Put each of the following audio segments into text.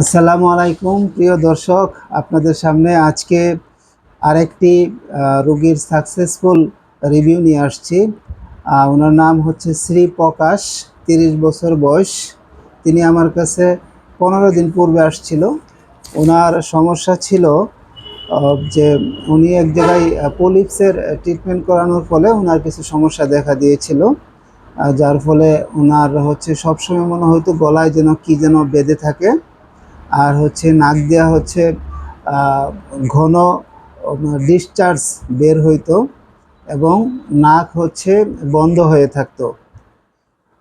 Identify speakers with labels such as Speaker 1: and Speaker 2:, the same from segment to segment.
Speaker 1: আসসালামু আলাইকুম, প্রিয় দর্শক। আপনাদের সামনে আজকে আরেকটি রোগীর সাকসেসফুল রিভিউ নিয়ে আসছি। ওনার নাম হচ্ছে শ্রী প্রকাশ, তিরিশ বছর বয়স। তিনি আমার কাছে পনেরো দিন পূর্বে আসছিল। ওনার সমস্যা ছিল যে উনি এক জায়গায় পোলিপসের ট্রিটমেন্ট করানোর ফলে ওনার কিছু সমস্যা দেখা দিয়েছিল। যার ফলে ওনার হচ্ছে সবসময় মনে হয়তো গলায় যেন কি যেন বেঁধে থাকে। আর হচ্ছে নাক দেওয়া হচ্ছে ঘন ডিসচার্জ বের হইতো এবং নাক হচ্ছে বন্ধ হয়ে থাকতো।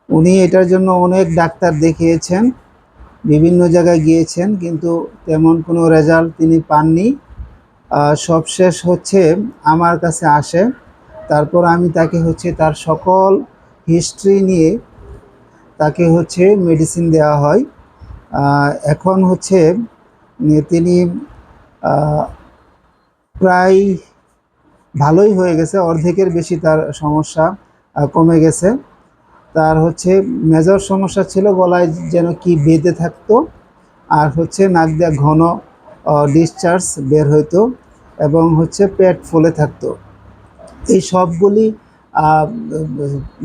Speaker 1: উনি এটার জন্য অনেক ডাক্তার দেখিয়েছেন, বিভিন্ন জায়গায় গিয়েছেন, কিন্তু তেমন কোনো রেজাল্ট তিনি পাননি। সবশেষ হচ্ছে আমার কাছে আসে, তারপর আমি তাকে হচ্ছে তার সকল হিস্ট্রি নিয়ে তাকে হচ্ছে মেডিসিন দেওয়া হয়। এখন হচ্ছে তিনি প্রায় ভালোই হয়ে গেছে, অর্ধেকের বেশি তার সমস্যা কমে গেছে। তার হচ্ছে মেজর সমস্যা ছিল গলায় যেন কি বেঁধে থাকতো, আর হচ্ছে নাক দিয়ে ঘন ডিসচার্জ বের হইতো এবং হচ্ছে পেট ফুলে থাকতো। এই সবগুলি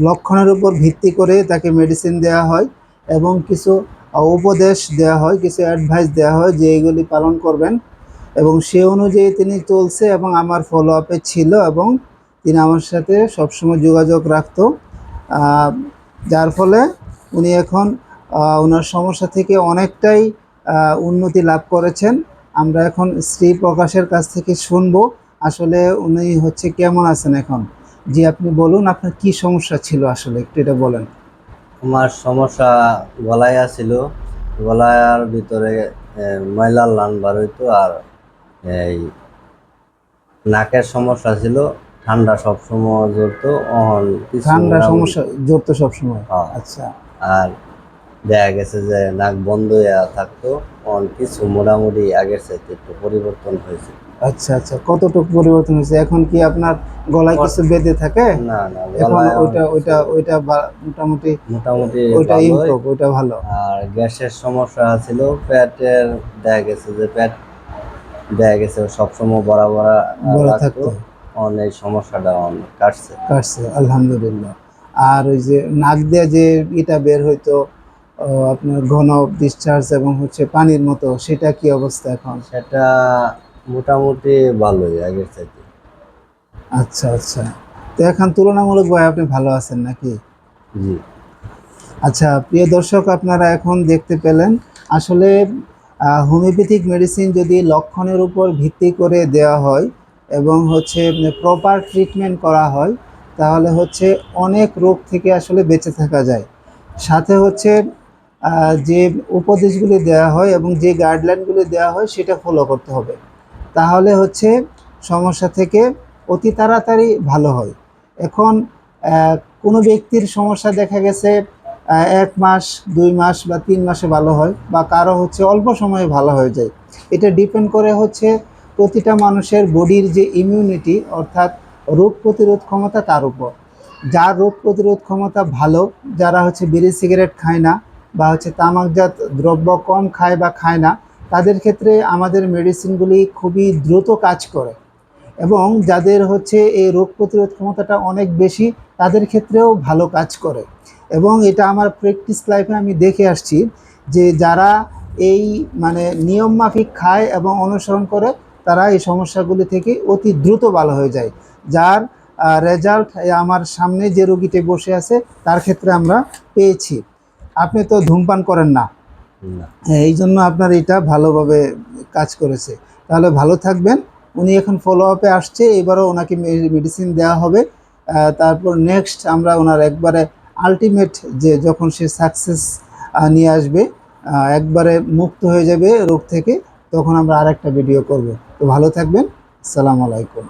Speaker 1: লক্ষণের উপর ভিত্তি করে তাকে মেডিসিন দেওয়া হয় এবং কিছু উপদেশ দেওয়া হয়, কিছু অ্যাডভাইস দেওয়া হয় যে এগুলি পালন করবেন। এবং সে অনুযায়ী তিনি চলছে এবং আমার ফলো আপে ছিল এবং তিনি আমার সাথে সবসময় যোগাযোগ রাখত। যার ফলে উনি এখন ওনার সমস্যা থেকে অনেকটাই উন্নতি লাভ করেছেন। আমরা এখন শ্রী প্রকাশের কাছ থেকে শুনব আসলে উনি হচ্ছে কেমন আছেন এখন। জি, আপনি বলুন আপনার কি সমস্যা ছিল আসলে, একটু এটা বলেন।
Speaker 2: আমার সমস্যা গলায় আছিল। গলার ভিতরে ময়লার লান বার হইতো আর এই নাকের সমস্যা ছিল। ঠান্ডা সবসময় জড়তো অহন
Speaker 1: ঠান্ডা সমস্যা জড়তো সবসময়
Speaker 2: সময়।
Speaker 1: আচ্ছা।
Speaker 2: আর দেখা গেছে যে নাক বন্ধ হয়ে থাকতো অন কিছু মোটামুটি আগের চাইতে একটু পরিবর্তন হয়েছে।
Speaker 1: আচ্ছা আচ্ছা কতটুকু পরিবর্তন হয়েছে? এখন কি আপনার গলায় কিছু বেঁধে থাকে?
Speaker 2: না না
Speaker 1: এখন ওইটা ওইটা ওইটা মোটামুটি
Speaker 2: মোটামুটি
Speaker 1: ওইটা। ইমপ্রুভ ওইটা ভালো।
Speaker 2: আর গ্যাসের সমস্যা ছিল পেটের দেখা গেছে যে পেট দেখা গেছে সবসময় বড় বড়
Speaker 1: থাকতো।
Speaker 2: অনেক সমস্যাটা অনেক কাটছে।
Speaker 1: কাটছে আলহামদুলিল্লাহ। আর ওই যে নাক দিয়ে যে এটা বের হইতো আপনার ঘন ডিসচার্জ এবং হচ্ছে পানির মতো সেটা কি অবস্থা এখন?
Speaker 2: সেটা মোটামুটি ভালোই আগের থেকে
Speaker 1: আচ্ছা আচ্ছা। তো এখন তুলনামূলক তুলনামূলকভাবে আপনি ভালো আছেন নাকি?
Speaker 2: জি।
Speaker 1: আচ্ছা প্রিয় দর্শক আপনারা এখন দেখতে পেলেন আসলে হোমিওপ্যাথিক মেডিসিন যদি লক্ষণের উপর ভিত্তি করে দেওয়া হয় এবং হচ্ছে প্রপার ট্রিটমেন্ট করা হয় তাহলে হচ্ছে অনেক রোগ থেকে আসলে বেঁচে থাকা যায়। সাথে হচ্ছে যে উপদেশগুলি দেওয়া হয় এবং যে গাইডলাইনগুলি দেওয়া হয় সেটা ফলো করতে হবে। তাহলে হচ্ছে সমস্যা থেকে অতি তাড়াতাড়ি ভালো হয়। এখন কোনো ব্যক্তির সমস্যা দেখা গেছে এক মাস, দুই মাস বা তিন মাসে ভালো হয় বা কারও হচ্ছে অল্প সময়ে ভালো হয়ে যায়। এটা ডিপেন্ড করে হচ্ছে প্রতিটা মানুষের বডির যে ইমিউনিটি অর্থাৎ রোগ প্রতিরোধ ক্ষমতা তার উপর। যার রোগ প্রতিরোধ ক্ষমতা ভালো, যারা হচ্ছে বিড়ি সিগারেট খায় না বা হচ্ছে তামাকজাত দ্রব্য কম খায় বা খায় না, তাদের ক্ষেত্রে আমাদের মেডিসিনগুলি খুবই দ্রুত কাজ করে। এবং যাদের হচ্ছে এই রোগ প্রতিরোধ ক্ষমতাটা অনেক বেশি, তাদের ক্ষেত্রেও ভালো কাজ করে। এবং এটা আমার প্র্যাকটিস লাইফে আমি দেখে আসছি যে যারা এই মানে নিয়ম মাফিক খায় এবং অনুসরণ করে, তারা এই সমস্যাগুলি থেকে অতি দ্রুত ভালো হয়ে যায়। যার রেজাল্ট আমার সামনে যে রোগীটি বসে আছে, তার ক্ষেত্রে আমরা পেয়েছি। আপনি তো ধূমপান করেন না। এই জন্য আপনার এটা ভালোভাবে কাজ করেছে। তাহলে ভালো থাকবেন। উনি এখন ফলো আপে আসছে এবারও ওনাকে মেডিসিন দেওয়া হবে। তারপর নেক্সট আমরা ওনার একবারে আলটিমেট যে যখন সে সাকসেস নিয়ে আসবে একবারে মুক্ত হয়ে যাবে রোগ থেকে তখন আমরা আরেকটা ভিডিও করব। তো ভালো থাকবেন। আসসালামু আলাইকুম।